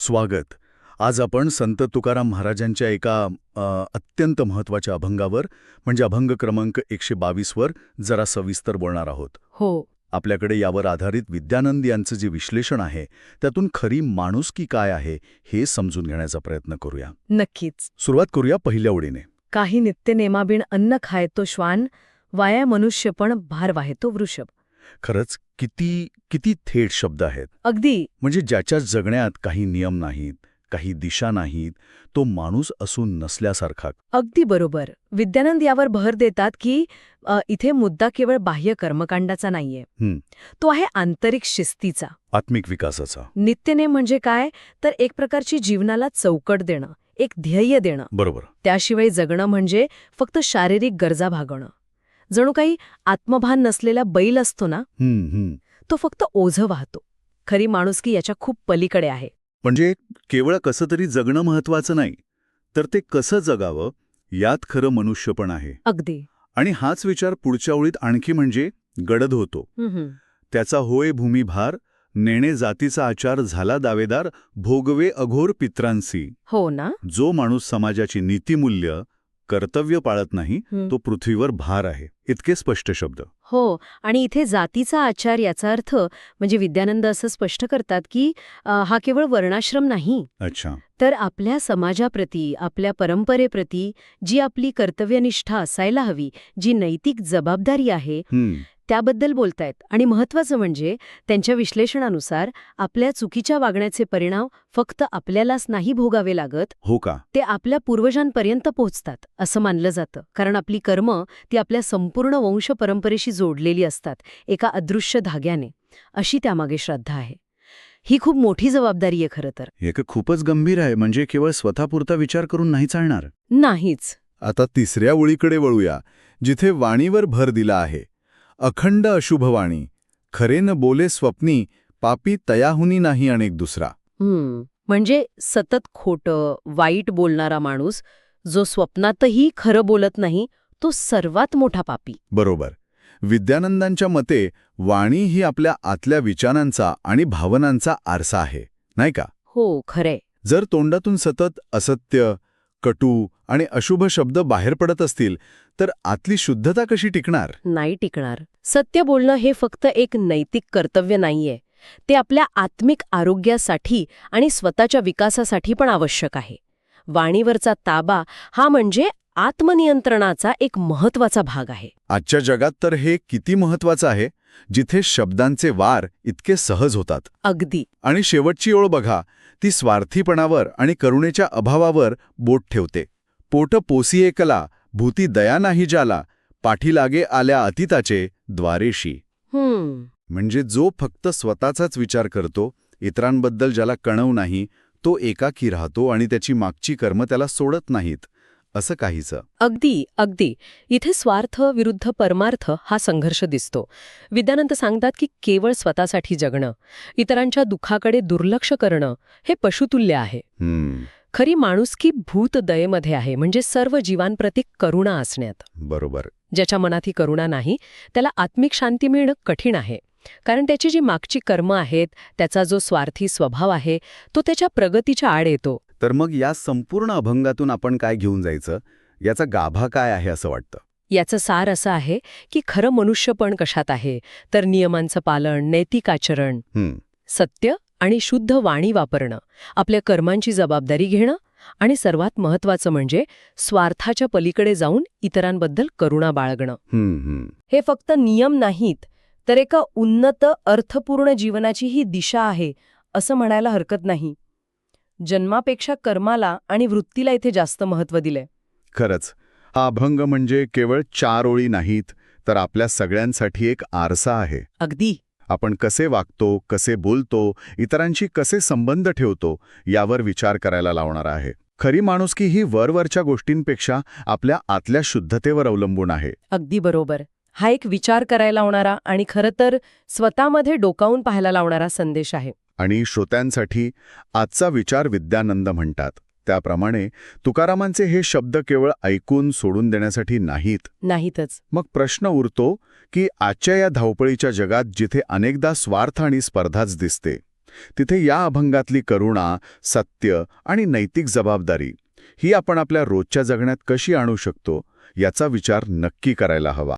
स्वागत. आज आपण संत तुकाराम महाराजांच्या एका अत्यंत महत्त्वाच्या अभंगावर म्हणजे अभंग क्रमांक एकशे बावीसवर जरा सविस्तर बोलणार आहोत. हो. आपल्याकडे यावर आधारित विद्यानंद यांचं जे विश्लेषण आहे त्यातून खरी माणुसकी काय आहे हे समजून घेण्याचा प्रयत्न करूया. नक्कीच. सुरुवात करूया पहिल्या ओळीने. काही नित्यनेमाबिण अन्न खायतो श्वान वाया मनुष्य पण भार वाहेतो वृषभ. खरंच किती किती थेट शब्द आहेत. अगदी. म्हणजे ज्याच्या जगण्यात काही नियम नाहीत काही दिशा नाहीत तो माणूस असून नसल्यासारखा. अगदी बरोबर. विद्यानंद यावर भर देतात की अ, इथे मुद्दा केवळ बाह्य कर्मकांडाचा नाहीये. हं. तो आहे आंतरिक शिस्तीचा. आत्मिक विकासाचा. नित्यनेम म्हणजे काय? तर एक प्रकारची जीवनाला चौकट देणं एक ध्येय देणं. बरोबर. त्याशिवाय जगणं म्हणजे फक्त शारीरिक गरजा भागवणं. जणू काही आत्मभान नसलेला बैल असतो ना हम्म हम्म. तो फक्त ओझं वाहतो. खरी माणुसकी याच्या खूप पलीकडे आहे. म्हणजे केवळ कसं तरी जगणं महत्वाचं नाही तर ते कसं जगावं यात खरं मनुष्यपण आहे. अगदी. आणि हाच विचार पुढच्या ओळीत आणखी म्हणजे गडद होतो. त्याचा होय भूमिभार नेणे जातीचा आचार झाला दावेदार भोगवे अघोर पित्रांसी. हो ना. जो माणूस समाजाची नीतिमूल्य कर्तव्य पाळत नाही. तो पृथ्वीवर भार आहे. इतके स्पष्ट शब्द. हो आणि इथे जातीचा आचार याचा अर्थ म्हणजे विद्यानंद असं स्पष्ट करतात की अ, हा केवळ वर्णाश्रम नाही. अच्छा. तर आपल्या समाजाप्रती आपल्या परंपरेप्रती जी आपली कर्तव्यनिष्ठा असायला हवी जी नैतिक जबाबदारी आहे त्याबद्दल बोलतायत. आणि महत्वाचं म्हणजे त्यांच्या विश्लेषणानुसार आपल्या चुकीच्या वागण्याचे परिणाम फक्त आपल्यालाच नाही भोगावे लागत हो का? ते आपल्या पूर्वजांपर्यंत पोहोचतात असं मानलं जातं. कारण आपली कर्म ती आपल्या संपूर्ण वंश परंपरेशी जोडलेली असतात एका अदृश्य धाग्याने. अशी त्यामागे श्रद्धा आहे. ही खूप मोठी जबाबदारी आहे खरं तर. हे का खूपच गंभीर आहे म्हणजे केवळ स्वतःपुरता विचार करून नाही चालणार. नाहीच. आता तिसऱ्या ओळीकडे वळूया जिथे वाणीवर भर दिला आहे. अखंड अशुभवाणी. खरे न बोले स्वप्नी पापी तयाहुनी नाही अनेक दुसरा. म्हणजे सतत खोटं वाईट बोलणारा माणूस जो स्वप्नातही खरं बोलत नाही तो सर्वात मोठा पापी. बरोबर. विद्यानंदांच्या मते वाणी ही आपल्या आतल्या विचारांचा आणि भावनांचा आरसा आहे नाही का? हो खरे जर तोंडातून सतत असत्य कटू आणि अशुभ शब्द बाहेर पडत असतील तर आतली शुद्धता कशी टिकणार? नाही टिकणार. सत्य बोलणं हे फक्त एक नैतिक कर्तव्य नाहीये. ते आपल्या आत्मिक आरोग्यासाठी आणि स्वतःच्या विकासासाठी पण आवश्यक आहे. वाणीवरचा ताबा हा म्हणजे आत्मनियंत्रणाचा एक महत्त्वाचा भाग आहे. आजच्या जगात तर हे किती महत्वाचं आहे जिथे शब्दांचे वार इतके सहज होतात. अगदी. आणि शेवटची ओळ बघा ती स्वार्थीपणावर आणि करुणेच्या अभावावर बोट ठेवते. पोट पोसी एकला भूती दया नाही जाला पाठीलागे आल्या अतीताचे द्वारेशी. म्हणजे जो फक्त स्वतःचाच विचार करतो इतरांबद्दल ज्याला कणव नाही तो एकाकी राहतो आणि त्याची मागची कर्म त्याला सोडत नाहीत असं काहीचं अगदी अगदी. इथे स्वार्थ विरुद्ध परमार्थ हा संघर्ष दिसतो. विद्यानंत सांगतात की केवळ स्वतःसाठी जगणं इतरांच्या दुःखाकडे दुर्लक्ष करणं हे पशुतुल्य आहे. खरी माणुसकी भूत दयेमध्ये आहे म्हणजे सर्व जीवांप्रती करुणा असण्यात. बरोबर. ज्याच्या मनात ही करुणा नाही त्याला आत्मिक शांती मिळणं कठीण आहे. कारण त्याची जी मागची कर्म आहेत त्याचा जो स्वार्थी स्वभाव आहे तो त्याच्या प्रगतीच्या आड येतो. तर मग या संपूर्ण अभंगातून आपण काय घेऊन जायचं? याचा गाभा काय आहे असं वाटतं? याचं सार असं आहे की खरं मनुष्यपण कशात आहे? तर नियमांचं पालन नैतिक आचरण. सत्य आणि शुद्ध वाणी वापरणं आपल्या कर्मांची जबाबदारी घेणं आणि सर्वात महत्वाचं म्हणजे स्वार्थाच्या पलीकडे जाऊन इतरांबद्दल करुणा बाळगणं. हे फक्त नियम नाहीत तर एका उन्नत अर्थपूर्ण जीवनाची ही दिशा आहे असं म्हणायला हरकत नाही. जन्मापेक्षा कर्माला आणि वृत्तीला इथे जास्त महत्त्व दिलंय. खरंच हा अभंग म्हणजे केवळ चार ओळी नाहीत तर आपल्या सगळ्यांसाठी एक आरसा आहे. अगदी. आपण कसे वागतो कसे बोलतो इतरांशी कसे संबंध ठेवतो यावर विचार करायला लावणार आहे. खरी माणुसकी ही वरवरच्या गोष्टींपेक्षा आपल्या आतल्या शुद्धतेवर अवलंबून आहे. अगदी बरोबर. हा एक विचार करायला लावणारा आणि खरं तर स्वतःमध्ये डोकावून पाहायला लावणारा संदेश आहे. आणि श्रोत्यांसाठी आजचा विचार विद्यानंद म्हणतात. त्याप्रमाणे तुकारामांचे हे शब्द केवळ ऐकून सोडून देण्यासाठी नाहीत. नाहीतच. मग प्रश्न उरतो की आजच्या या धावपळीच्या जगात जिथे अनेकदा स्वार्थ आणि स्पर्धाच दिसते तिथे या अभंगातली करुणा सत्य आणि नैतिक जबाबदारी ही आपण आपल्या रोजच्या जगण्यात कशी आणू शकतो याचा विचार नक्की करायला हवा.